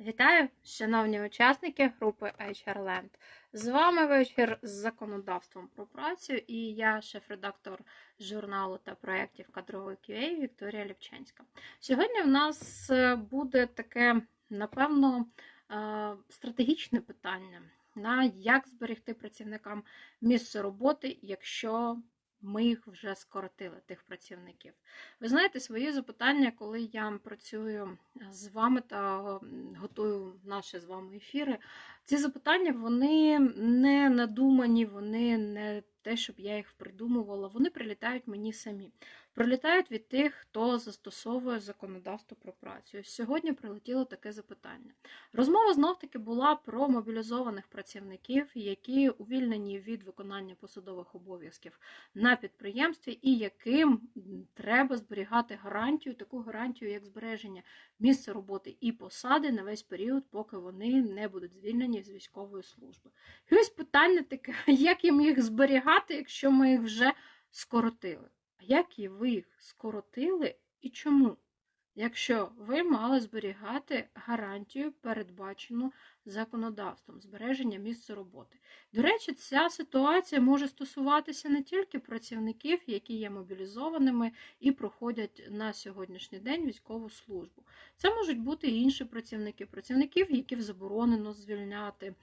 Вітаю, шановні учасники групи HRLand. З вами вечір з законодавством про працю і я, шеф-редактор журналу та проєктів кадровий QA Вікторія Лівченська. Сьогодні в нас е, буде таке, напевно, е, стратегічне питання на як зберегти працівникам місце роботи, якщо ми їх вже скоротили, тих працівників. Ви знаєте свої запитання, коли я працюю з вами та готую наші з вами ефіри. Ці запитання вони не надумані, вони не те, щоб я їх придумувала. Вони прилітають мені самі. Прилітають від тих, хто застосовує законодавство про працю. Сьогодні прилетіло таке запитання. Розмова знов таки була про мобілізованих працівників, які увільнені від виконання посадових обов'язків на підприємстві, і яким треба зберігати гарантію, таку гарантію, як збереження місця роботи і посади на весь період, поки вони не будуть звільнені з військової служби. І ось питання таке: як їм їх зберігати, якщо ми їх вже скоротили? А як і ви їх скоротили і чому? Якщо ви мали зберігати гарантію, передбачену законодавством, збереження місця роботи. До речі, ця ситуація може стосуватися не тільки працівників, які є мобілізованими і проходять на сьогоднішній день військову службу. Це можуть бути і інші працівники, працівників, яких заборонено звільняти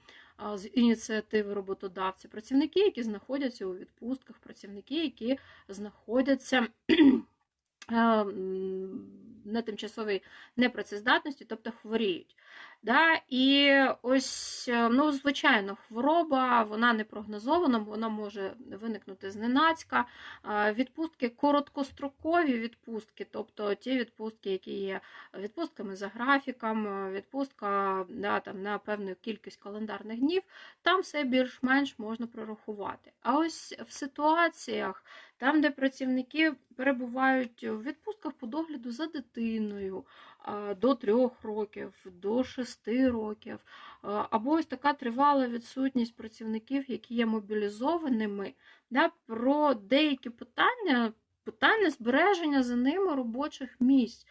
з ініціативи роботодавця, працівники, які знаходяться у відпустках, працівники, які знаходяться. На тимчасовій непрацездатності, тобто хворіють. Да? І ось, е, ну, звичайно, хвороба, вона не прогнозована, вона може виникнути зненацька. Відпустки короткострокові відпустки, тобто ті відпустки, які є відпустками за графіком, е, відпустка да, там, на певну кількість календарних днів, там все більш-менш можна прорахувати. А ось в ситуаціях, там, де працівники перебувають у відпустках по догляду за дитиною до трьох років, до шести років, або ось така тривала відсутність працівників, які є мобілізованими, да, про деякі питання, питання збереження за ними робочих місць.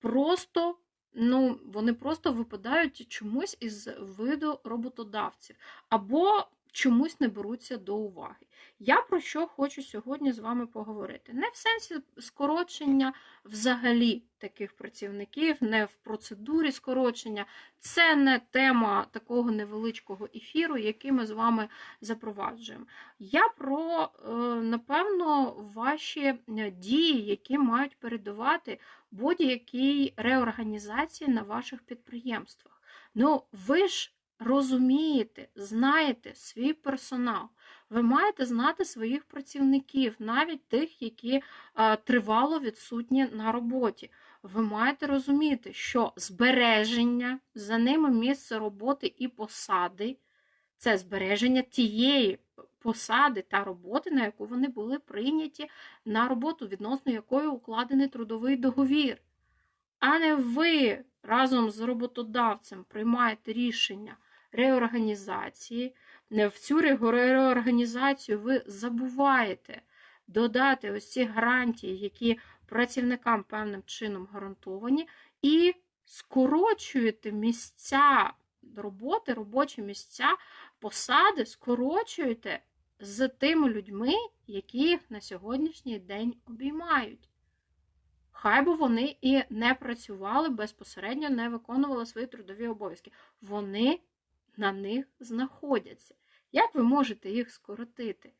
Просто ну, вони просто випадають чомусь із виду роботодавців, або чомусь не беруться до уваги. Я про що хочу сьогодні з вами поговорити? Не в сенсі скорочення взагалі таких працівників, не в процедурі скорочення. Це не тема такого невеличкого ефіру, який ми з вами запроваджуємо. Я про, е, напевно, ваші е, дії, які мають передавати будь-якій реорганізації на ваших підприємствах. Ну, ви ж розумієте, знаєте свій персонал. Ви маєте знати своїх працівників, навіть тих, які тривало відсутні на роботі. Ви маєте розуміти, що збереження за ними місце роботи і посади це збереження тієї посади та роботи, на яку вони були прийняті на роботу, відносно якої укладений трудовий договір. А не ви разом з роботодавцем приймаєте рішення реорганізації. В цю реорганізацію ви забуваєте додати ось ці гарантії, які працівникам певним чином гарантовані, і скорочуєте місця роботи, робочі місця, посади, скорочуєте з тими людьми, які на сьогоднішній день обіймають. Хай би вони і не працювали безпосередньо, не виконували свої трудові обов'язки. Вони на них знаходяться. Як ви можете їх скоротити?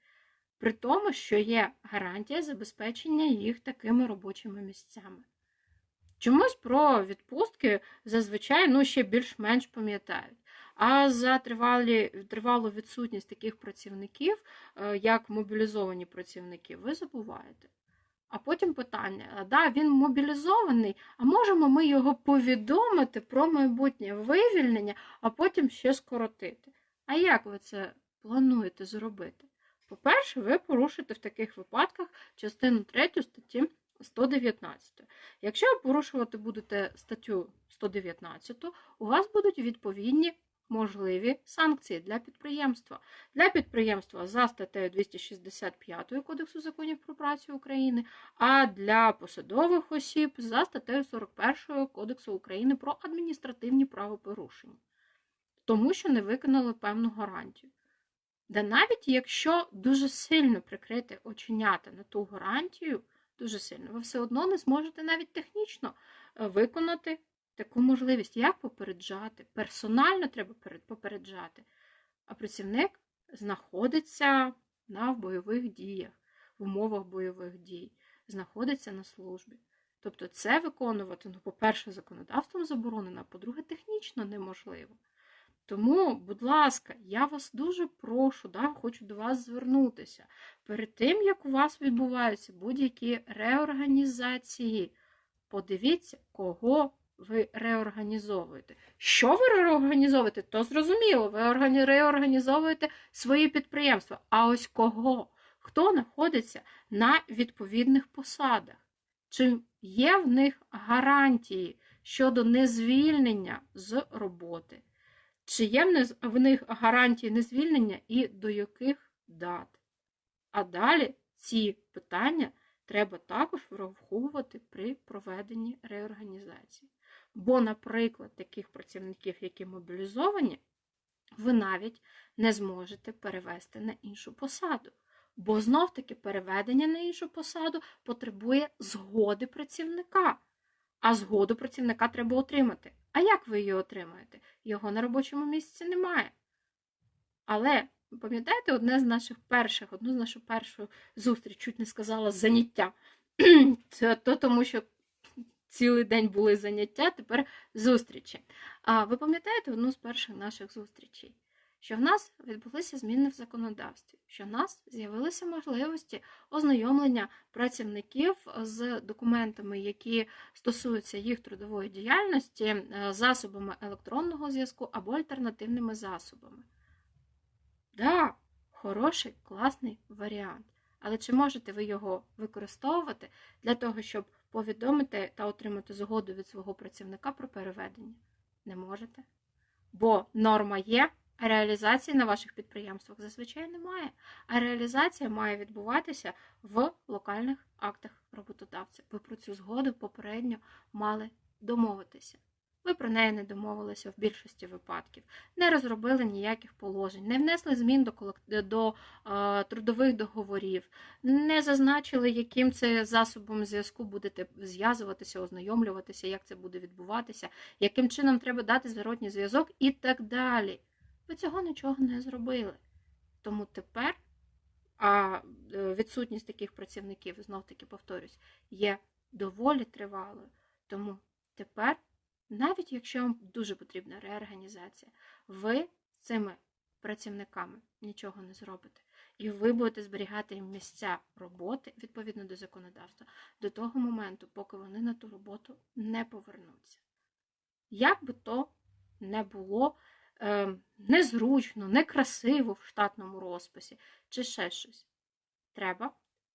При тому, що є гарантія забезпечення їх такими робочими місцями. Чомусь про відпустки зазвичай ну, ще більш-менш пам'ятають. А за тривалі, тривалу відсутність таких працівників, е, як мобілізовані працівники, ви забуваєте. А потім питання: а, да, він мобілізований, а можемо ми його повідомити про майбутнє вивільнення, а потім ще скоротити. А як ви це плануєте зробити? По-перше, ви порушите в таких випадках частину 3 статті 119. Якщо ви порушувати будете статтю 119, у вас будуть відповідні можливі санкції для підприємства. Для підприємства за статтею 265 Кодексу законів про працю України, а для посадових осіб за статтею 41 Кодексу України про адміністративні правопорушення, тому що не виконали певну гарантію. Де навіть якщо дуже сильно прикрити оченята на ту гарантію, дуже сильно, ви все одно не зможете навіть технічно е, виконати таку можливість. Як попереджати? Персонально треба попереджати. А працівник знаходиться на бойових діях, в умовах бойових дій, знаходиться на службі. Тобто це виконувати, ну, по-перше, законодавством заборонено, а по-друге, технічно неможливо. Тому, будь ласка, я вас дуже прошу, да, хочу до вас звернутися. Перед тим, як у вас відбуваються будь-які реорганізації, подивіться, кого ви реорганізовуєте. Що ви реорганізовуєте, то зрозуміло, ви реорганізовуєте свої підприємства. А ось кого? Хто знаходиться на відповідних посадах? Чи є в них гарантії щодо незвільнення з роботи? Чи є в них гарантії незвільнення і до яких дат? А далі ці питання треба також враховувати при проведенні реорганізації. Бо, наприклад, таких працівників, які мобілізовані, ви навіть не зможете перевести на іншу посаду. Бо знов-таки переведення на іншу посаду потребує згоди працівника. А згоду працівника треба отримати. А як ви її отримаєте? Його на робочому місці немає. Але пам'ятаєте, одне з наших перших, одну з нашу першу зустріч, чуть не сказала заняття. Це то тому, що цілий день були заняття, тепер зустрічі. А ви пам'ятаєте одну з перших наших зустрічей? Що в нас відбулися зміни в законодавстві, що в нас з'явилися можливості ознайомлення працівників з документами, які стосуються їх трудової діяльності, е, засобами електронного зв'язку або альтернативними засобами. Да, хороший, класний варіант. Але чи можете ви його використовувати для того, щоб повідомити та отримати згоду від свого працівника про переведення? Не можете. Бо норма є, а реалізації на ваших підприємствах зазвичай немає. А реалізація має відбуватися в локальних актах роботодавця. Ви про цю згоду попередньо мали домовитися. Ви про неї не домовилися в більшості випадків, не розробили ніяких положень, не внесли змін до, колек- до е, трудових договорів, не зазначили, яким це засобом зв'язку будете зв'язуватися, ознайомлюватися, як це буде відбуватися, яким чином треба дати зворотній зв'язок і так далі. Ви цього нічого не зробили. Тому тепер а е, відсутність таких працівників, знов таки повторюсь, є доволі тривалою. Тому тепер, навіть якщо вам дуже потрібна реорганізація, ви з цими працівниками нічого не зробите. І ви будете зберігати місця роботи відповідно до законодавства до того моменту, поки вони на ту роботу не повернуться. Як би то не було е, незручно, некрасиво в штатному розписі чи ще щось, треба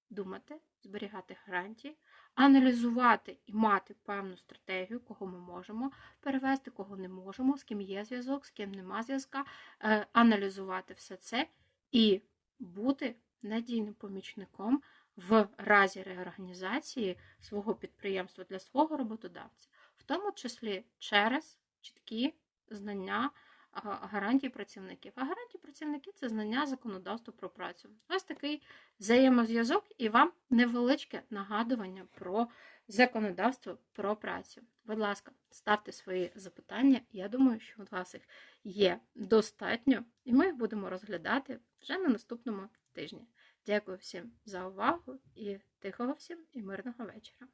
думати, зберігати гарантії, аналізувати і мати певну стратегію, кого ми можемо перевести, кого не можемо, з ким є зв'язок, з ким нема зв'язка, е, аналізувати все це і бути надійним помічником в разі реорганізації свого підприємства для свого роботодавця, в тому числі через чіткі знання гарантій працівників. Працівників це знання законодавства про працю. Ось такий взаємозв'язок і вам невеличке нагадування про законодавство про працю. Будь ласка, ставте свої запитання. Я думаю, що у вас їх є достатньо, і ми їх будемо розглядати вже на наступному тижні. Дякую всім за увагу і тихого всім і мирного вечора.